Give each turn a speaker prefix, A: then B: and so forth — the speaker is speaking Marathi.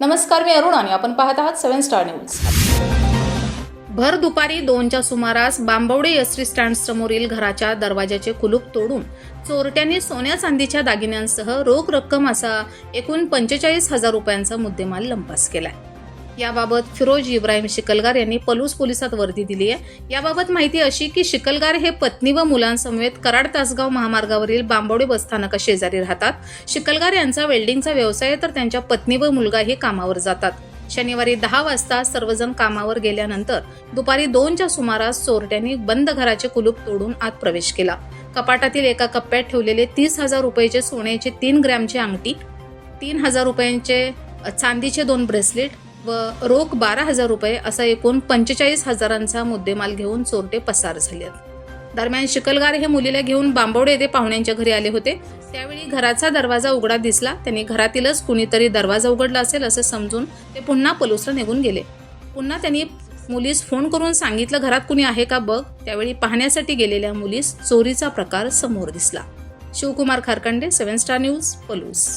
A: नमस्कार मी अरुण आणि आपण पाहत आहात सेव्हन स्टार न्यूज. भर दुपारी दोनच्या सुमारास बांबवडे एसटी स्टँड समोरील घराच्या दरवाजाचे कुलूप तोडून चोरट्यांनी सोन्या चांदीच्या दागिन्यांसह रोख रक्कम असा एकूण पंचेचाळीस हजार रुपयांचा मुद्देमाल लंपास केलाय. याबाबत फिरोज इब्राहिम शिकलगार यांनी पलूस पोलिसात वर्दी दिली आहे. याबाबत माहिती अशी की शिकलगार हे पत्नी व मुलांसमवेत कराड तासगाव महामार्गावरील बांबवडे बसस्थानका शेजारी राहतात. शिकलगार यांचा वेल्डिंगचा व्यवसाय आहे तर त्यांच्या पत्नी व मुलगाही कामावर जातात. शनिवारी दहा वाजता सर्वजण कामावर गेल्यानंतर दुपारी दोनच्या सुमारास चोरट्यांनी बंद घराचे कुलूप तोडून आत प्रवेश केला. कपाटातील एका कप्प्यात ठेवलेले तीस हजार रुपयाचे सोन्याचे तीन ग्रॅमची अंगठी तीन हजार रुपयांचे चांदीचे दोन ब्रेसलेट व रोख बारा हजार रुपये असा एकूण पंचेचाळीस हजारांचा मुद्देमाल घेऊन चोरटे पसार झाले दरम्यान शिकलगार हे मुलीला घेऊन बांबवडे येथे पाहुण्यांच्या घरी आले होते. त्यावेळी घराचा दरवाजा उघडा दिसला. त्यांनी घरातीलच कुणीतरी दरवाजा उघडला असेल असे समजून ते पुन्हा पलूसला निघून गेले. पुन्हा त्यांनी मुलीस फोन करून सांगितलं घरात कुणी आहे का बघ? त्यावेळी पाहण्यासाठी गेलेल्या मुलीस चोरीचा प्रकार समोर दिसला. Shivkumar Kharkande seven star news Palus.